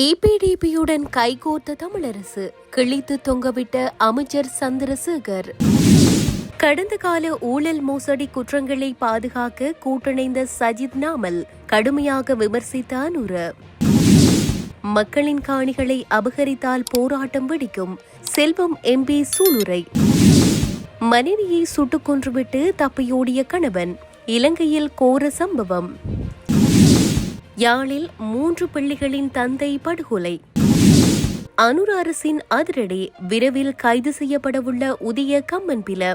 இபிடிபியுடன் கைகோர்த்த தமிழரசு கிழித்து தொங்கவிட்ட அமைச்சர் சந்திரசேகர். கடந்த கால ஊழல் மோசடி குற்றங்களை பாதுகாக்க கூட்டணைந்த சஜித் நாமல் கடுமையாக விமர்சித்த அனுர. மக்களின் காணிகளை அபகரித்தால் போராட்டம் வெடிக்கும் செல்வம் எம்பி சூளுரை. மனைவியை சுட்டுக் கொன்றுவிட்டு தப்பியோடிய கணவன் இலங்கையில் கோர சம்பவம். யாழில் மூன்று பிள்ளைகளின் தந்தை படுகொலை. அனுர அரசின் அதிரடி விரைவில் கைது செய்யப்படவுள்ள உதிய கம்மன்பில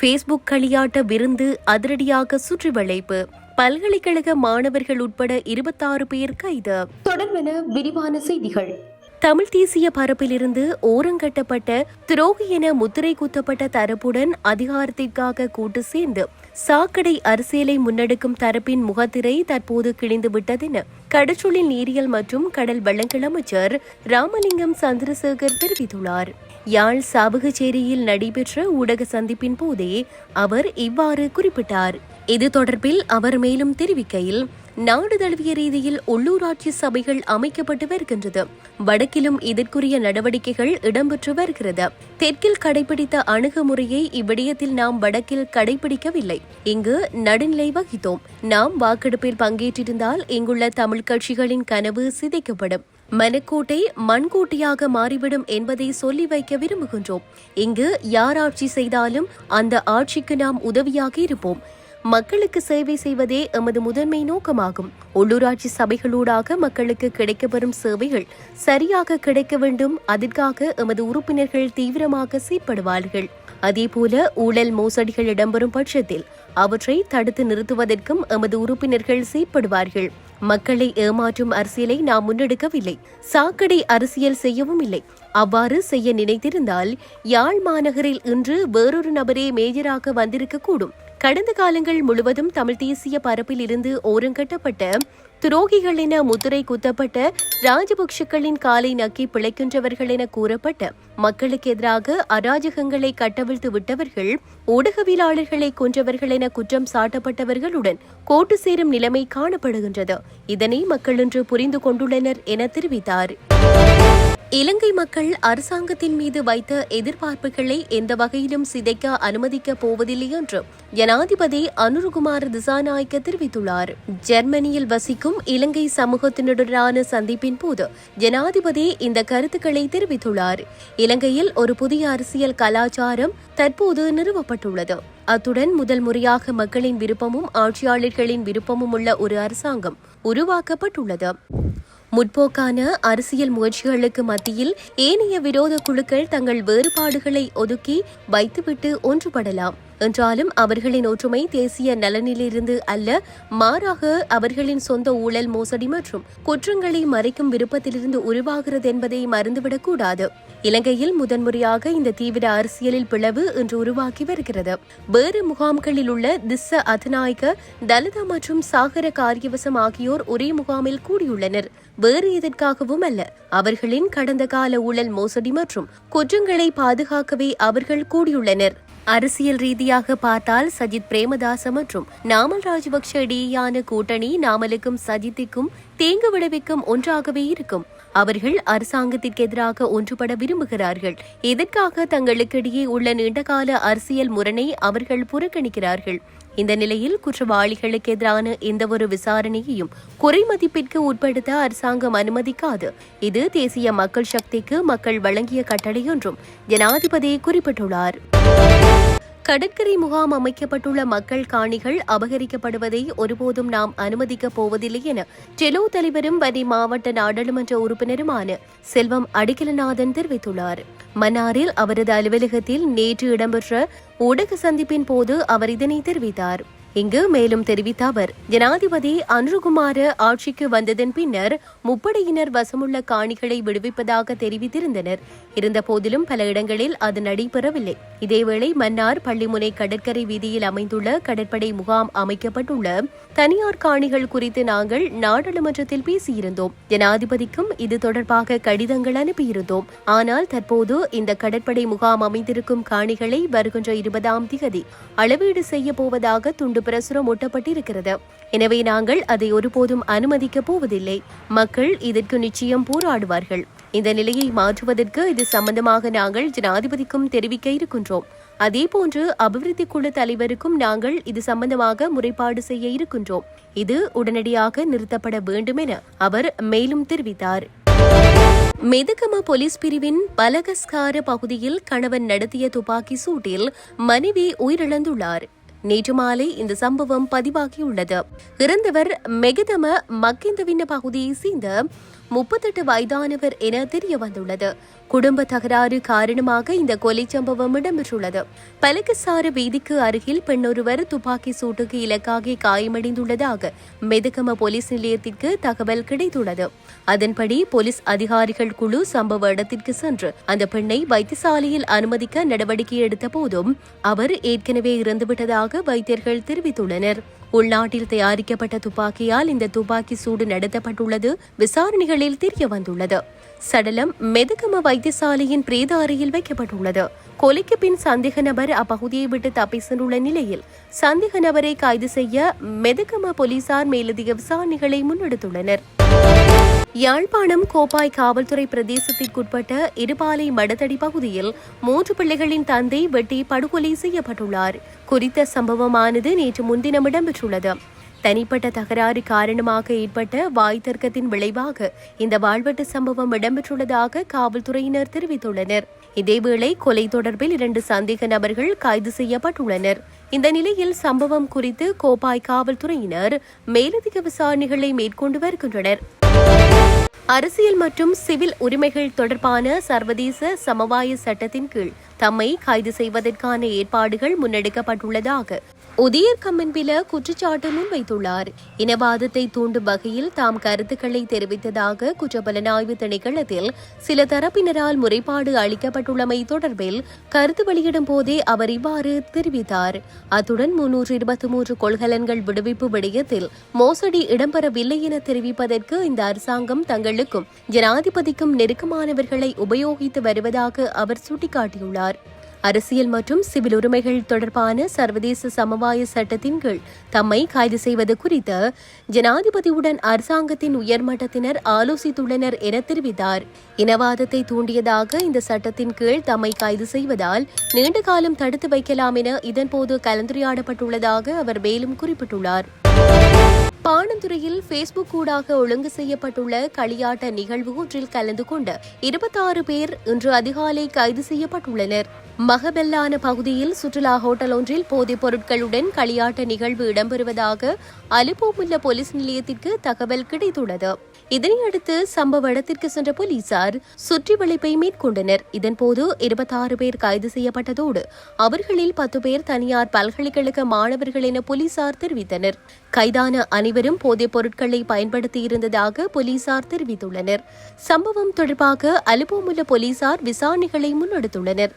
ஃபேஸ்புக் களியாட்ட விருந்து அதிரடியாக சுற்றி வளைப்பு பல்கலைக்கழக மாணவர்கள் உட்பட இருபத்தாறு பேர் கைது. தொடர்பென விரிவான செய்திகள். தமிழ் தேசிய பரப்பிலிருந்து ஓரங்கட்டப்பட்ட துரோகி என முத்திரை குத்தப்பட்ட தரப்புடன் அதிகாரத்திற்காக கூட்டு சேர்ந்து சாக்கடை அரசியலை முன்னெடுக்கும் தரப்பின் முகத்திரை தற்போது கிழிந்து விட்டதென கடற்றொழில் நீரியல் மற்றும் கடல் வளங்கள் அமைச்சர் ராமலிங்கம் சந்திரசேகர் தெரிவித்துள்ளார். யாழ் சாபகச்சேரியில் நடைபெற்ற ஊடக சந்திப்பின் போதே அவர் இவ்வாறு குறிப்பிட்டார். இது தொடர்பில் அவர் மேலும் தெரிவிக்கையில் நாடு தழுவிய ரீதியில் உள்ளூராட்சி சபைகள் அமைக்கப்பட்டு வருகின்றது. வடக்கிலும் இதற்குரிய நடவடிக்கைகள் இடம்பெற்று வருகிறது. தெற்கில் கடைபிடித்த அணுகுமுறையை இவ்விடயத்தில் நாம் வடக்கில் கடைபிடிக்கவில்லை. இங்கு நடுநிலை வகித்தோம். நாம் வாக்கெடுப்பில் பங்கேற்றிருந்தால் இங்குள்ள தமிழ் கட்சிகளின் கனவு சிதைக்கப்படும். மனக்கோட்டை மண்கோட்டையாக மாறிவிடும் என்பதை சொல்லி வைக்க விரும்புகின்றோம். இங்கு யார் ஆட்சி செய்தாலும் அந்த ஆட்சிக்கு நாம் உதவியாக இருப்போம். மக்களுக்கு சேவை செய்வதே எமது முதன்மை நோக்கமாகும். உள்ளூராட்சி சபைகளூடாக மக்களுக்கு கிடைக்கப்பெறும் சேவைகள் சரியாக கிடைக்க வேண்டும். அதற்காக எமது உறுப்பினர்கள் தீவிரமாக செயற்படுவார்கள். அதேபோல ஊழல் மோசடிகள் இடம்பெறும் பட்சத்தில் அவற்றை தடுத்து நிறுத்துவதற்கும் எமது உறுப்பினர்கள் செயற்படுவார்கள். மக்களை ஏமாற்றும் அரசியலை நாம் முன்னெடுக்கவில்லை. சாக்கடை அரசியல் செய்யவும் இல்லை. அவ்வாறு செய்ய நினைத்திருந்தால் யாழ் மாநகரில் இன்று வேறொரு நபரே மேஜராக வந்திருக்கக்கூடும். கடந்த காலங்கள் முழுவதும் தமிழ் தேசிய பரப்பில் இருந்து ஓரங்கட்டப்பட்ட துரோகிகள் என முத்திரை குத்தப்பட்ட ராஜபக்ஷக்களின் காலை நக்கி பிழைக்கின்றவர்கள் என கூறப்பட்ட மக்களுக்கு எதிராக அராஜகங்களை கட்டவிழ்த்து விட்டவர்கள் ஊடகவியலாளர்களை கொன்றவர்கள் என குற்றம் சாட்டப்பட்டவர்களுடன் கோட்டு சேரும் நிலைமை காணப்படுகின்றது. இதனை மக்கள் இன்று புரிந்து கொண்டுள்ளனர் என தெரிவித்தார். இலங்கை மக்கள் அரசாங்கத்தின் மீது வைத்த எதிர்பார்ப்புகளை எந்த வகையிலும் சிதைக்க அனுமதிக்கப் போவதில்லை என்று ஜனாதிபதி அனுருகுமார் திசாநாயக்க தெரிவித்துள்ளார். ஜெர்மனியில் வசிக்கும் இலங்கை சமூகத்தினருடனான சந்திப்பின் போது ஜனாதிபதி இந்த கருத்துக்களை தெரிவித்துள்ளார். இலங்கையில் ஒரு புதிய அரசியல் கலாச்சாரம் தற்போது நிறுவப்பட்டுள்ளது. அத்துடன் முதல் முறையாக மக்களின் விருப்பமும் ஆட்சியாளர்களின் விருப்பமும் உள்ள ஒரு அரசாங்கம் உருவாக்கப்பட்டுள்ளது. முற்போக்கான அரசியல் முயற்சிகளுக்கு மத்தியில் ஏனைய விரோத குழுக்கள் தங்கள் வேறுபாடுகளை ஒதுக்கி வைத்துவிட்டு ஒன்றுபடலாம். என்றாலும் அவர்களின் ஒற்றுமை தேசிய நலனிலிருந்து அல்ல மாறாக அவர்களின் சொந்த ஊழல் மோசடி மற்றும் குற்றங்களை மறைக்கும் விருப்பத்திலிருந்து உருவாகிறது என்பதை மறந்துவிடக்கூடாது இலங்கையில் முதன்முறையாக இந்த தீவிர அரசியலில் பிளவு இன்று உருவாக்கி வருகிறது. வேறு முகாம்களில் உள்ள திஸ்ஸ அதநாயக தலிதா மற்றும் சாகர காரியவசம் ஆகியோர் ஒரே முகாமில் கூடியுள்ளனர். வேறு எதற்காகவும் அல்ல அவர்களின் கடந்த கால ஊழல் மோசடி மற்றும் குற்றங்களை பாதுகாக்கவே அவர்கள் கூடியுள்ளனர். அரசியல் ரீதியாக பார்த்தால் சஜித் பிரேமதாச மற்றும் நாமல் ராஜபக்ஷ இடையேயான கூட்டணி நாமலுக்கும் சஜித்துக்கும் தேங்கு விளைவிக்கும் ஒன்றாகவே இருக்கும். அவர்கள் அரசாங்கத்திற்கு எதிராக ஒன்றுபட விரும்புகிறார்கள். இதற்காக தங்களுக்கிடையே உள்ள நீண்டகால அரசியல் முரணை அவர்கள் புறக்கணிக்கிறார்கள். இந்த நிலையில் குற்றவாளிகளுக்கு எதிரான எந்தவொரு விசாரணையையும் குறைமதிப்பிற்கு உட்படுத்த அரசாங்கம் அனுமதிக்காது. இது தேசிய மக்கள் சக்திக்கு மக்கள் வழங்கிய கட்டளை என்றும் ஜனாதிபதி குறிப்பிட்டுள்ளார். கடற்கரை முகாம் அமைக்கப்பட்டுள்ள மக்கள் காணிகள் அபகரிக்கப்படுவதை ஒருபோதும் நாம் அனுமதிக்கப் போவதில்லை என டெலோ தலைவரும் வரி மாவட்ட நாடாளுமன்ற உறுப்பினருமான செல்வம் அடிக்கலநாதன் தெரிவித்துள்ளார். மன்னாரில் அவரது அலுவலகத்தில் நேற்று இடம்பெற்ற ஊடக சந்திப்பின் போது அவர் இதனை தெரிவித்தார். இங்கு மேலும் தெரிவித்த அவர் ஜனாதிபதி அனுருகுமார ஆட்சிக்கு வந்ததன் பின்னர் முப்படையினர் வசமுள்ள காணிகளை விடுவிப்பதாக தெரிவித்திருந்தனர். இருந்த போதிலும் பல இடங்களில் அது நடைபெறவில்லை. இதேவேளை மன்னார் பள்ளிமுனை கடற்கரை வீதியில் அமைந்துள்ள கடற்படை முகாம் அமைக்கப்பட்டுள்ள தனியார் காணிகள் குறித்து நாங்கள் நாடாளுமன்றத்தில் பேசியிருந்தோம். ஜனாதிபதிக்கும் இது தொடர்பாக கடிதங்கள் அனுப்பியிருந்தோம். ஆனால் தற்போது இந்த கடற்படை முகாம் அமைந்திருக்கும் காணிகளை வருகின்ற இருபதாம் திகதி அளவீடு செய்ய போவதாக துண்டு பிரசுரம் ஒட்டப்பட்டிருக்கிறது. எனவே நாங்கள் அதை ஒருபோதும் அனுமதிக்கப் போவதில்லை. மக்கள் இதற்கு நிச்சயம் போராடுவார்கள். இந்த நிலையை மாற்றுவதற்கு இது சம்பந்தமாக நாங்கள் ஜனாதிபதிக்கும் தெரிவிக்க இருக்கின்றோம். அதேபோன்று அபிவிருத்தி குழு தலைவருக்கும் நாங்கள் இது சம்பந்தமாக முறைப்பாடு செய்ய இருக்கின்றோம். இது உடனடியாக நிறுத்தப்பட வேண்டும் என அவர் மேலும் தெரிவித்தார். மெதுகம போலீஸ் பிரிவின் பலகஸ்கார பகுதியில் கணவன் நடத்திய துப்பாக்கி சூட்டில் மனைவி உயிரிழந்துள்ளார். நேற்று மாலை இந்த சம்பவம் பதிவாகியுள்ளது. இறந்தவர் மெகதம மக்கிந்தவின்ன பகுதியை சேர்ந்த முப்பத்தெட்டு வயதானவர் என தெரிய வந்துள்ளது குடும்ப தகராறு காரணமாக இந்த கொலை சம்பவம் இடம்பெற்றுள்ளது. பலகசார வீதிக்கு அருகில் பெண்ணொருவர் துப்பாக்கி சூட்டுக்கு இலக்காகி காயமடைந்துள்ளதாக மெதுகம போலீஸ் நிலையத்திற்கு தகவல் கிடைத்துள்ளது. அதன்படி போலீஸ் அதிகாரிகள் குழு சம்பவ இடத்திற்கு சென்று அந்த பெண்ணை வைத்தியசாலையில் அனுமதிக்க நடவடிக்கை எடுத்த போதும் அவர் ஏற்கனவே இறந்துவிட்டதாக வைத்தியர்கள் தெரிவித்துள்ளனர். உள்நாட்டில் தயாரிக்கப்பட்ட துப்பாக்கியால் இந்த துப்பாக்கி சூடு நடத்தப்பட்டுள்ளது விசாரணைகளில் தெரிய வந்துள்ளது சடலம் மெதுகம வைத்தியசாலையின் பிரேத அறையில் வைக்கப்பட்டுள்ளது. கொலைக்கு பின் சந்தேக நபர் அப்பகுதியை விட்டு தப்பி சென்றுள்ள நிலையில் சந்தேக நபரை கைது செய்ய மெதுகம போலீசார் மேலதிக விசாரணைகளை முன்னெடுத்துள்ளனர். யாழ்ப்பாணம் கோப்பாய் காவல்துறை பிரதேசத்திற்குட்பட்ட இருபாலை மடத்தடி பகுதியில் மூன்று பிள்ளைகளின் தந்தை வெட்டி படுகொலை செய்யப்பட்டுள்ளார். குறித்த சம்பவமானது நேற்று முன்தினம் இடம்பெற்றுள்ளது. தனிப்பட்ட தகராறு காரணமாக ஏற்பட்ட வாய் தர்க்கத்தின் விளைவாக இந்த வாழ்வெட்டு சம்பவம் இடம்பெற்றுள்ளதாக காவல்துறையினர் தெரிவித்துள்ளனர். இதேவேளை கொலை தொடர்பில் இரண்டு சந்தேக நபர்கள் கைது செய்யப்பட்டுள்ளனர். இந்த நிலையில் சம்பவம் குறித்து கோப்பாய் காவல்துறையினர் மேலதிக விசாரணைகளை மேற்கொண்டு வருகின்றனர். அரசியல் மற்றும் சிவில் உரிமைகள் தொடர்பான சர்வதேச சமவாய சட்டத்தின் கீழ் தம்மை கைது செய்வதற்கான ஏற்பாடுகள் முன்னெடுக்கப்பட்டுள்ளதாக உதயர் கம்மன்பில குற்றச்சாட்டு முன்வைத்துள்ளார். இனவாதத்தை தூண்டும் வகையில் தாம் கருத்துக்களை தெரிவித்ததாக குற்றப்புலனாய்வு திணைக்களத்தில் சில தரப்பினரால் முறைப்பாடு அளிக்கப்பட்டுள்ளமை தொடர்பில் கருத்து வெளியிடும் போதே அவர் இவ்வாறு தெரிவித்தார். அத்துடன் முன்னூற்று இருபத்தி மூன்று கொள்கலன்கள் விடுவிப்பு விடயத்தில் மோசடி இடம்பெறவில்லை என தெரிவிப்பதற்கு இந்த அரசாங்கம் தங்களுக்கும் ஜனாதிபதிக்கும் நெருக்கமானவர்களை உபயோகித்து வருவதாக அவர் சுட்டிக்காட்டியுள்ளார். அரசியல் மற்றும் சிவில் உரிமைகள் தொடர்பான சர்வதேச சமவாய சட்டத்தின் கீழ் தம்மை கைது செய்வது குறித்து ஜனாதிபதியுடன் அரசாங்கத்தின் உயர்மட்டத்தினர் ஆலோசித்துள்ளனர் என தெரிவித்தார். இனவாதத்தை தூண்டியதாக இந்த சட்டத்தின் கீழ் தம்மை கைது செய்வதால் நீண்ட காலம் தடுத்து வைக்கலாம் என இதன்போது கலந்துரையாடப்பட்டுள்ளதாக அவர் மேலும் குறிப்பிட்டுள்ளார். பாணந்துறையில் பேஸ்புக் ஊடாக ஒழுங்கு செய்யப்பட்டுள்ள களியாட்ட நிகழ்வு ஒன்றில் கலந்து கொண்ட இருபத்தாறு பேர் இன்று அதிகாலை கைது செய்யப்பட்டுள்ளனர். மகபெல்லான பகுதியில் சுற்றுலா ஹோட்டல் ஒன்றில் போதைப் பொருட்களுடன் களியாட்ட நிகழ்வு இடம்பெறுவதாக அலுப்போமுள்ள போலீஸ் நிலையத்திற்கு தகவல் கிடைத்துள்ளது. இதனையடுத்து சம்பவ இடத்திற்கு சென்ற போலீசார் சுற்றி வளைப்பை மேற்கொண்டனர். இதன்போது இருபத்தாறு பேர் கைது செய்யப்பட்டதோடு அவர்களில் பத்து பேர் தனியார் பல்கலைக்கழக மாணவர்கள் என போலீசார் தெரிவித்தனர். கைதான அனைவரும் போதைப் பொருட்களை பயன்படுத்தியிருந்ததாக போலீசார் தெரிவித்துள்ளனர். சம்பவம் தொடர்பாக அலுப்போமுள்ள போலீசார் விசாரணைகளை முன்னெடுத்துள்ளனர்.